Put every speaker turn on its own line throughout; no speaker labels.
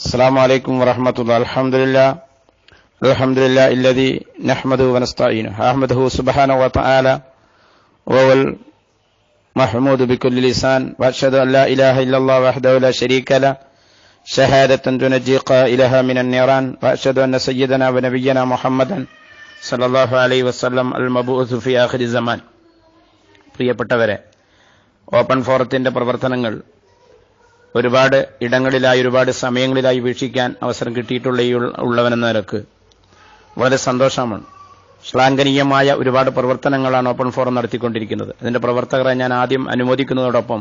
السلام عليكم ورحمة الله. الحمد لله. الحمد لله الذي نحمده ونستعينه. أحمده سبحانه وتعالى. وهو محمود بكل لسان. وأشهد أن لا إله إلا الله وحده لا شريك له. شهادة تنجي قائلها من النيران. وأشهد أن سيدنا ونبينا محمدا صلى الله عليه وسلم المبعوث في آخر الزمان പ്രിയപ്പെട്ടവരെ ഓപ്പൺ ഫോറത്തിന്റെ പ്രവർത്തനങ്ങൾ ഒരുപാട് ഇടങ്ങളിലായി ഒരുപാട് സമയങ്ങളിലായി വീക്ഷിക്കാൻ അവസരം കിട്ടിയിട്ടുള്ള ഉള്ളവനെന്ന നിലയ്ക്ക് വളരെ സന്തോഷമാണ്. ശ്ലാഘനീയമായ ഒരുപാട് പ്രവർത്തനങ്ങളാണ് ഓപ്പൺ ഫോറം നടത്തിക്കൊണ്ടിരിക്കുന്നത്. അതിന്റെ പ്രവർത്തകരെ ഞാൻ ആദ്യം അനുമോദിക്കുന്നതോടൊപ്പം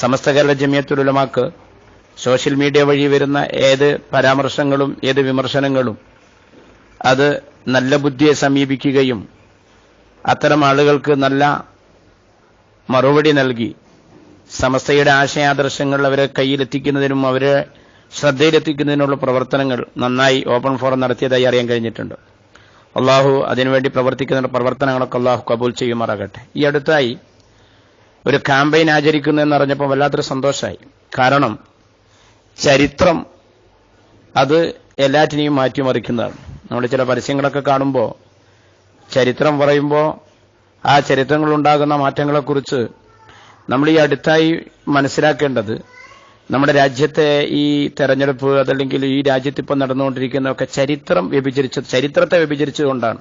സമസ്ത കേരള ജമിയത്തുലമാക്ക് സോഷ്യൽ മീഡിയ വഴി വരുന്ന ഏത് പരാമർശങ്ങളും ഏത് വിമർശനങ്ങളും അത് നല്ല ബുദ്ധിയെ സമീപിക്കുകയും അത്തരം ആളുകൾക്ക് നല്ല മറുപടി നൽകി സമസ്തയുടെ ആശയാദർശങ്ങൾ അവരെ കയ്യിലെത്തിക്കുന്നതിനും അവരെ ശ്രദ്ധയിലെത്തിക്കുന്നതിനുള്ള പ്രവർത്തനങ്ങൾ നന്നായി ഓപ്പൺ ഫോറം നടത്തിയതായി അറിയാൻ കഴിഞ്ഞിട്ടുണ്ട്. അള്ളാഹു അതിനുവേണ്ടി പ്രവർത്തിക്കുന്ന പ്രവർത്തനങ്ങളൊക്കെ അള്ളാഹു കബൂൽ ചെയ്യുമാറാകട്ടെ. ഈ അടുത്തായി ഒരു ക്യാമ്പയിൻ ആചരിക്കുന്നു എന്നറിഞ്ഞപ്പോൾ വല്ലാത്തൊരു സന്തോഷമായി കാരണം ചരിത്രം അത് എല്ലാറ്റിനെയും മാറ്റിമറിക്കുന്നതാണ്. നമ്മൾ ചില പരസ്യങ്ങളൊക്കെ കാണുമ്പോൾ ചരിത്രം പറയുമ്പോൾ ആ ചരിത്രങ്ങളുണ്ടാകുന്ന മാറ്റങ്ങളെക്കുറിച്ച് നമ്മൾ ഈ അടുത്തായി മനസ്സിലാക്കേണ്ടത് നമ്മുടെ രാജ്യത്തെ ഈ തെരഞ്ഞെടുപ്പ് അതല്ലെങ്കിൽ ഈ രാജ്യത്ത് ഇപ്പം നടന്നുകൊണ്ടിരിക്കുന്നതൊക്കെ ചരിത്രം വ്യഭിചരിച്ചത് ചരിത്രത്തെ വ്യഭിചരിച്ചതുകൊണ്ടാണ്.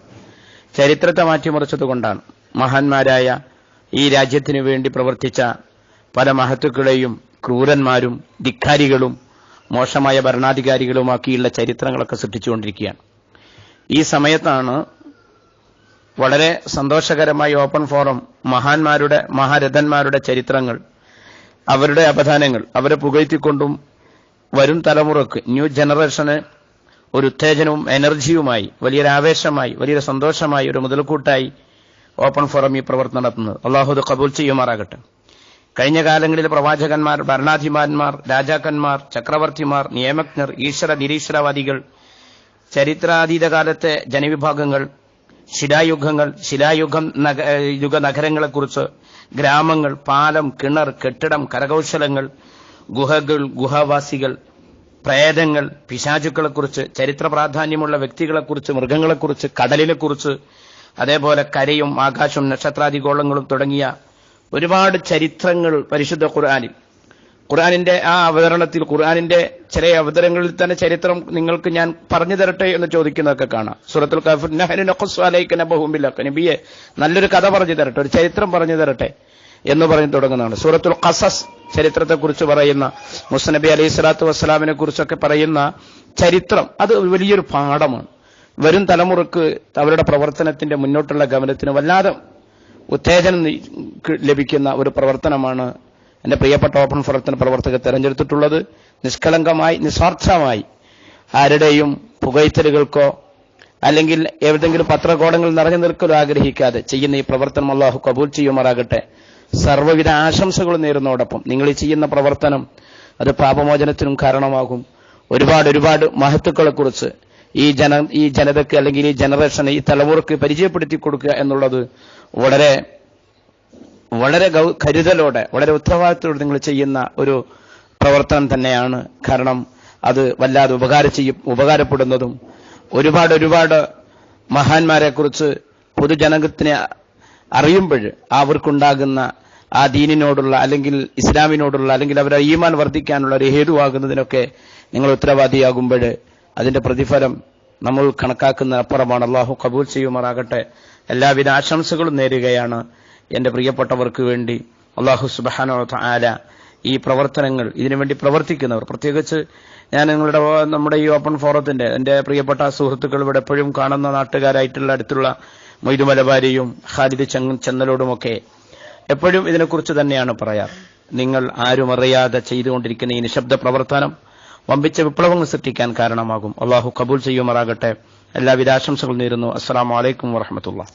ചരിത്രത്തെ മാറ്റിമറിച്ചത് കൊണ്ടാണ്. മഹാന്മാരായ ഈ രാജ്യത്തിനു വേണ്ടി പ്രവർത്തിച്ച പല മഹത്തുക്കളെയും ക്രൂരന്മാരും ധിക്കാരികളും മോശമായ ഭരണാധികാരികളുമാക്കിയുള്ള ചരിത്രങ്ങളൊക്കെ സൃഷ്ടിച്ചുകൊണ്ടിരിക്കുകയാണ്. ഈ സമയത്താണ് വളരെ സന്തോഷകരമായി ഓപ്പൺ ഫോറം മഹാന്മാരുടെ മഹാരഥന്മാരുടെ ചരിത്രങ്ങൾ അവരുടെ അവധാനങ്ങൾ അവരെ പുകഴ്ത്തിക്കൊണ്ടും വരും തലമുറയ്ക്ക് ന്യൂ ജനറേഷന് ഒരു ഉത്തേജനവും എനർജിയുമായി വലിയൊരു ആവേശമായി വലിയൊരു സന്തോഷമായി ഒരു മുതൽക്കൂട്ടായി ഓപ്പൺ ഫോറം ഈ പ്രവർത്തനം നടത്തുന്നത്. അള്ളാഹുദ് കബൂൽ ചെയ്യുമാറാകട്ടെ. കഴിഞ്ഞ കാലങ്ങളിൽ പ്രവാചകന്മാർ ഭരണാധിപന്മാർ രാജാക്കന്മാർ ചക്രവർത്തിമാർ നിയമജ്ഞർ ഈശ്വര നിരീശ്വരവാദികൾ ചരിത്രാതീത കാലത്തെ ജനവിഭാഗങ്ങൾ ശിലായുഗങ്ങൾ ശിലായുഗം യുഗ നഗരങ്ങളെക്കുറിച്ച് ഗ്രാമങ്ങൾ പാലം കിണർ കെട്ടിടം കരകൗശലങ്ങൾ ഗുഹകൾ ഗുഹാവാസികൾ പ്രേതങ്ങൾ പിശാചുക്കളെക്കുറിച്ച് ചരിത്ര പ്രാധാന്യമുള്ള വ്യക്തികളെക്കുറിച്ച് മൃഗങ്ങളെക്കുറിച്ച് കടലിനെക്കുറിച്ച് അതേപോലെ കരയും ആകാശവും നക്ഷത്രാദിഗോളങ്ങളും തുടങ്ങിയ ഒരുപാട് ചരിത്രങ്ങൾ പരിശുദ്ധ ഖുർആനിൽ ഖുർആനിന്റെ ആ അവതരണത്തിൽ ഖുർആാനിന്റെ ചില അവതരങ്ങളിൽ തന്നെ ചരിത്രം നിങ്ങൾക്ക് ഞാൻ പറഞ്ഞു തരട്ടെ എന്ന് ചോദിക്കുന്നതൊക്കെ കാണാം. സുറത്തുൽ കഫർ നബിയെ നല്ലൊരു കഥ പറഞ്ഞു തരട്ടെ ഒരു ചരിത്രം പറഞ്ഞു തരട്ടെ എന്ന് പറഞ്ഞു തുടങ്ങുന്നതാണ്. സൂറത്തുൽ ഖസസ് ചരിത്രത്തെക്കുറിച്ച് പറയുന്ന മുസ്നബി അലൈഹി സ്വലാത്തു വസ്സലാമിനെ കുറിച്ചൊക്കെ പറയുന്ന ചരിത്രം അത് വലിയൊരു പാഠമാണ്. വരും തലമുറയ്ക്ക് അവരുടെ പ്രവർത്തനത്തിന്റെ മുന്നോട്ടുള്ള ഗമനത്തിന് വല്ലാതെ ഉത്തേജനം ലഭിക്കുന്ന ഒരു പ്രവർത്തനമാണ് എന്റെ പ്രിയപ്പെട്ട ഓപ്പൺ ഫോറത്തിന് പ്രവർത്തകർ തെരഞ്ഞെടുത്തിട്ടുള്ളത് നിഷ്കളങ്കമായി നിസ്വാർത്ഥമായി ആരുടെയും പുകയ്ത്തലുകൾക്കോ അല്ലെങ്കിൽ ഏതെങ്കിലും പത്രകോടങ്ങൾ നിറഞ്ഞു നിൽക്കലോ ആഗ്രഹിക്കാതെ ചെയ്യുന്ന ഈ പ്രവർത്തനം അള്ളാഹു കബൂൽ ചെയ്യുമാറാകട്ടെ. സർവവിധ ആശംസകളും നേരുന്നതോടൊപ്പം നിങ്ങൾ ചെയ്യുന്ന പ്രവർത്തനം അത് പാപമോചനത്തിനും കാരണമാകും. ഒരുപാട് ഒരുപാട് മഹത്തുക്കളെ കുറിച്ച് ഈ ജന ഈ ജനതയ്ക്ക് അല്ലെങ്കിൽ ഈ ജനറേഷന് ഈ തലമുറയ്ക്ക് പരിചയപ്പെടുത്തി കൊടുക്കുക എന്നുള്ളത് വളരെ വളരെ കരുതലോടെ വളരെ ഉത്തരവാദിത്തോടെ നിങ്ങൾ ചെയ്യുന്ന ഒരു പ്രവർത്തനം തന്നെയാണ്. കാരണം അത് വല്ലാതെ ഉപകാര ചെയ്യും ഉപകാരപ്പെടുന്നതും ഒരുപാട് ഒരുപാട് മഹാന്മാരെ കുറിച്ച് പൊതുജനത്തിന് അറിയുമ്പോൾ അവർക്കുണ്ടാകുന്ന ആ ദീനിനോടുള്ള അല്ലെങ്കിൽ ഇസ്ലാമിനോടുള്ള അല്ലെങ്കിൽ അവരെ ഈമാൻ വർദ്ധിക്കാനുള്ള ഒരു ഹേതുവാകുന്നതിനൊക്കെ നിങ്ങൾ ഉത്തരവാദിയാകുമ്പോൾ അതിന്റെ പ്രതിഫലം നമ്മൾ കണക്കാക്കുന്ന അപ്പുറമാണ്. അള്ളാഹു കബൂൽ ചെയ്യുമാറാകട്ടെ. എല്ലാവിധ ആശംസകളും നേരുകയാണ്. എന്റെ പ്രിയപ്പെട്ടവർക്ക് വേണ്ടി അള്ളാഹു സുബാനോ ആല ഈ പ്രവർത്തനങ്ങൾ ഇതിനുവേണ്ടി പ്രവർത്തിക്കുന്നവർ. പ്രത്യേകിച്ച് ഞാൻ നിങ്ങളുടെ നമ്മുടെ ഈ ഓപ്പൺ ഫോറത്തിന്റെ എന്റെ പ്രിയപ്പെട്ട സുഹൃത്തുക്കൾ ഇവിടെ എപ്പോഴും കാണുന്ന നാട്ടുകാരായിട്ടുള്ള അടുത്തുള്ള മൊയ്തു മലബാരിയും ഖാലിദ് ചെന്നലോടുമൊക്കെ എപ്പോഴും ഇതിനെക്കുറിച്ച് തന്നെയാണ് പറയാറ്. നിങ്ങൾ ആരും അറിയാതെ ചെയ്തുകൊണ്ടിരിക്കുന്ന ഈ നിശബ്ദ പ്രവർത്തനം വമ്പിച്ച വിപ്ലവങ്ങൾ സൃഷ്ടിക്കാൻ കാരണമാകും. അള്ളാഹു കബൂൽ ചെയ്യുമാറാകട്ടെ. എല്ലാവിധ ആശംസകൾ നേരുന്നു. അസ്സാം വലൈക്കും വറഹമത്തുള്ള